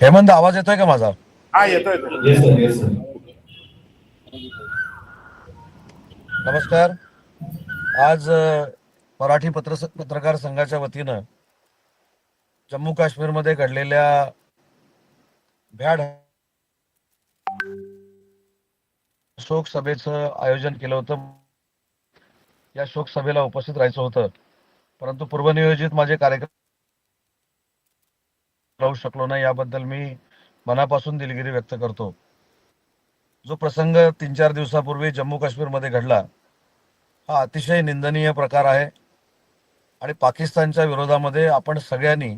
हेमंत आवाज येतोय का माझा? हा येतो येतो येस सर येस सर नमस्कार. आज मराठी पत्र पत्रकार संघाच्या वतीनं जम्मू काश्मीरमध्ये घडलेल्या भ्याड शोक सभेचं आयोजन केलं होतं. या शोक सभेला उपस्थित राहायचं होतं. परंतु पूर्वनियोजित माझे कार्यक्रम राहू शकलो नाही याबद्दल मी मनापासून दिलगिरी व्यक्त करतो. जो प्रसंग तीन चार दिवसापूर्वी जम्मू काश्मीरमध्ये घडला हा अतिशय निंदनीय प्रकार आहे आणि पाकिस्तानच्या विरोधामध्ये आपण सगळ्यांनी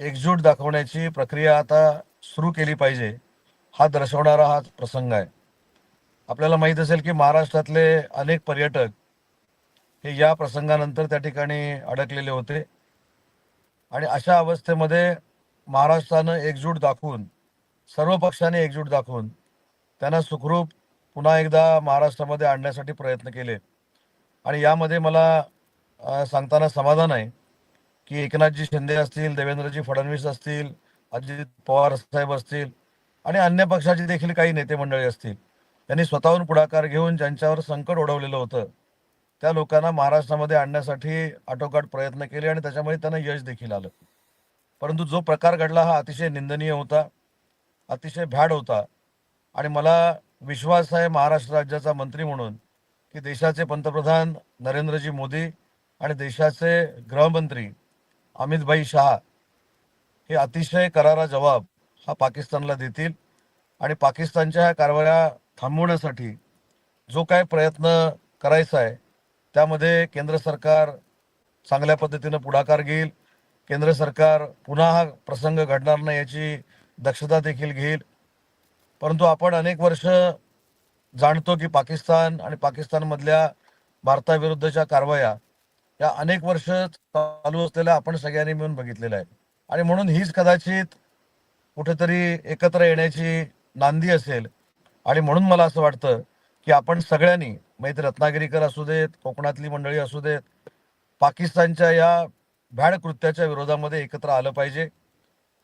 एकजूट दाखवण्याची प्रक्रिया आता सुरू केली पाहिजे हा दर्शवणारा हा प्रसंग आहे. आपल्याला माहीत असेल की महाराष्ट्रातले अनेक पर्यटक हे या प्रसंगानंतर त्या ठिकाणी अडकलेले होते आणि अशा अवस्थेमध्ये महाराष्ट्रानं एकजूट दाखवून सर्व पक्षाने एकजूट दाखवून त्यांना सुखरूप पुन्हा एकदा महाराष्ट्रामध्ये आणण्यासाठी प्रयत्न केले. आणि यामध्ये मला सांगताना समाधान आहे की एकनाथजी शिंदे असतील देवेंद्रजी फडणवीस असतील अजित पवार साहेब असतील आणि अन्य पक्षाचे देखील काही नेते मंडळी असतील त्यांनी स्वतःहून पुढाकार घेऊन ज्यांच्यावर संकट ओढवलेलं होतं त्या लोकांना महाराष्ट्रामध्ये आणण्यासाठी आटोकाट प्रयत्न केले आणि त्याच्यामध्ये त्यांना यश देखील आलं. परंतु जो प्रकार घडला हा अतिशय निंदनीय होता अतिशय भ्याड होता. आणि मला विश्वास आहे महाराष्ट्र राज्याचा मंत्री म्हणून की देशाचे पंतप्रधान नरेंद्रजी मोदी आणि देशाचे गृहमंत्री अमितभाई शहा हे अतिशय करारा जबाब हा पाकिस्तानला देतील. आणि पाकिस्तानच्या ह्या कारवाया थांबवण्यासाठी जो काय प्रयत्न करायचा आहे त्यामध्ये केंद्र सरकार चांगल्या पद्धतीनं पुढाकार घेईल. केंद्र सरकार पुन्हा हा प्रसंग घडणार नाही याची दक्षता देखील घेईल. परंतु आपण अनेक वर्ष जाणतो की पाकिस्तान आणि पाकिस्तानमधल्या भारताविरुद्धच्या कारवाया या अनेक वर्ष चालू असलेल्या आपण सगळ्यांनी मिळून बघितलेल्या आहेत. आणि म्हणून हीच कदाचित कुठेतरी एकत्र येण्याची नांदी असेल. आणि म्हणून मला असं वाटतं की आपण सगळ्यांनी मैत्री रत्नागिरीकर असू देत कोकणातली मंडळी असू देत पाकिस्तानच्या या भ्याड कृत्याच्या विरोधामध्ये एकत्र आलं पाहिजे.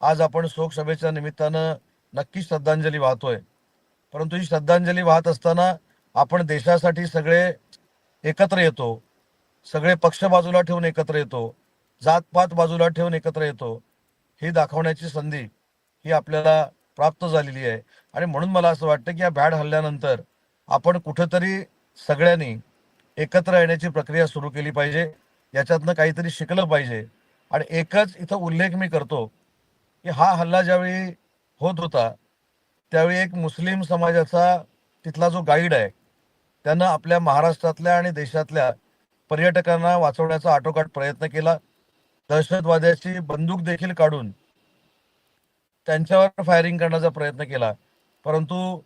आज आपण शोकसभेच्या निमित्तानं नक्की श्रद्धांजली वाहतोय. परंतु ही श्रद्धांजली वाहत असताना आपण देशासाठी सगळे एकत्र येतो. सगळे पक्ष बाजूला ठेवून एकत्र येतो. जातपात बाजूला ठेवून एकत्र येतो. ही दाखवण्याची संधी ही आपल्याला प्राप्त झालेली आहे. आणि म्हणून मला असं वाटतं की या भ्याड हल्ल्यानंतर आपण कुठंतरी सगळ्यांनी एकत्र येण्याची प्रक्रिया सुरू केली पाहिजे. याच्यातनं काहीतरी शिकलं पाहिजे. आणि एकच इथं उल्लेख मी करतो की हा हल्ला ज्यावेळी होत होता त्यावेळी एक मुस्लिम समाजाचा तिथला जो गाईड आहे त्यानं आपल्या महाराष्ट्रातल्या आणि देशातल्या पर्यटकांना वाचवण्याचा आटोकाट प्रयत्न केला. दहशतवाद्याची बंदूक देखील काढून त्यांच्यावर फायरिंग करण्याचा प्रयत्न केला. परंतु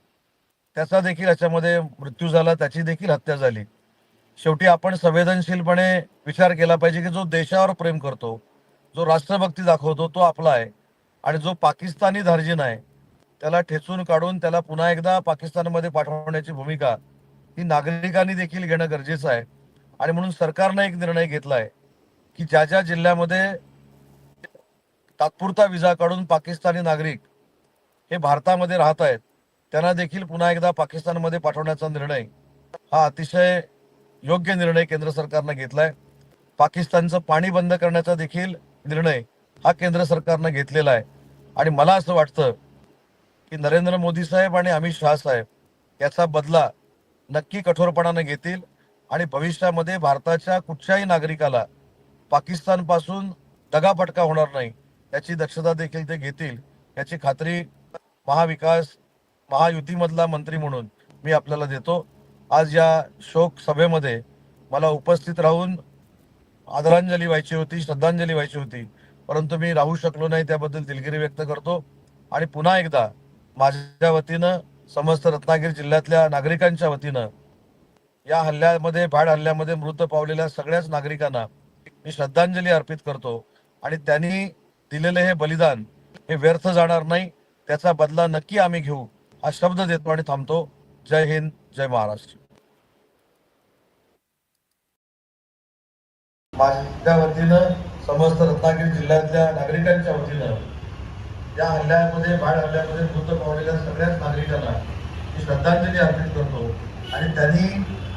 त्याचा देखील याच्यामध्ये मृत्यू झाला त्याची देखील हत्या झाली. शेवटी आपण संवेदनशीलपणे विचार केला पाहिजे की जो देशावर प्रेम करतो जो राष्ट्रभक्ती दाखवतो तो आपला आहे. आणि जो पाकिस्तानी धार्जिन आहे त्याला ठेचून काढून त्याला पुन्हा एकदा पाकिस्तानमध्ये पाठवण्याची भूमिका ही नागरिकांनी देखील घेणं गरजेचं आहे. आणि म्हणून सरकारनं एक निर्णय घेतलाय की ज्या ज्या जिल्ह्यामध्ये तात्पुरता विजा काढून पाकिस्तानी नागरिक हे भारतामध्ये राहत आहेत त्यांना देखील पुन्हा एकदा पाकिस्तानमध्ये पाठवण्याचा निर्णय हा अतिशय योग्य निर्णय केंद्र सरकारनं घेतलाय. पाकिस्तानचं पाणी बंद करण्याचा देखील निर्णय हा केंद्र सरकारनं घेतलेला आहे. आणि मला असं वाटतं की नरेंद्र मोदी साहेब आणि अमित शहा साहेब याचा बदला नक्की कठोरपणानं घेतील आणि भविष्यामध्ये भारताच्या कुठच्याही नागरिकाला पाकिस्तानपासून दगाफटका होणार नाही याची दक्षता देखील ते घेतील याची खात्री महाविकास महायुतीमधला मंत्री म्हणून मी आपल्याला देतो. आज या शोक सभेमध्ये मला उपस्थित राहून आदरांजली व्हायची होती श्रद्धांजली व्हायची होती. परंतु मी राहू शकलो नाही त्याबद्दल दिलगिरी व्यक्त करतो. आणि पुन्हा एकदा माझ्या वतीनं समस्त रत्नागिरी जिल्ह्यातल्या नागरिकांच्या वतीनं या हल्ल्यामध्ये भाड हल्ल्यामध्ये मृत पावलेल्या सगळ्याच नागरिकांना मी श्रद्धांजली अर्पित करतो. आणि त्यांनी दिलेले हे बलिदान हे व्यर्थ जाणार नाही. त्याचा बदला नक्की आम्ही घेऊ हा शब्द देतो आणि थांबतो. जय हिंद जय महाराष्ट्र. माझ्या वतीनं समस्त रत्नागिरी जिल्ह्यातल्या नागरिकांच्या वतीनं या हल्ल्यामध्ये बाळ हल्ल्यामध्ये मृत पावलेल्या सगळ्याच नागरिकांना मी श्रद्धांजली अर्पित करतो आणि त्यांनी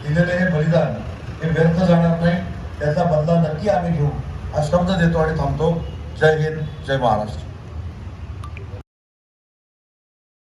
दिलेले हे बलिदान हे व्यर्थ जाणार नाही त्याचा बदला नक्की आम्ही घेऊ हा शब्द देतो आणि थांबतो. जय हिंद जय महाराष्ट्र.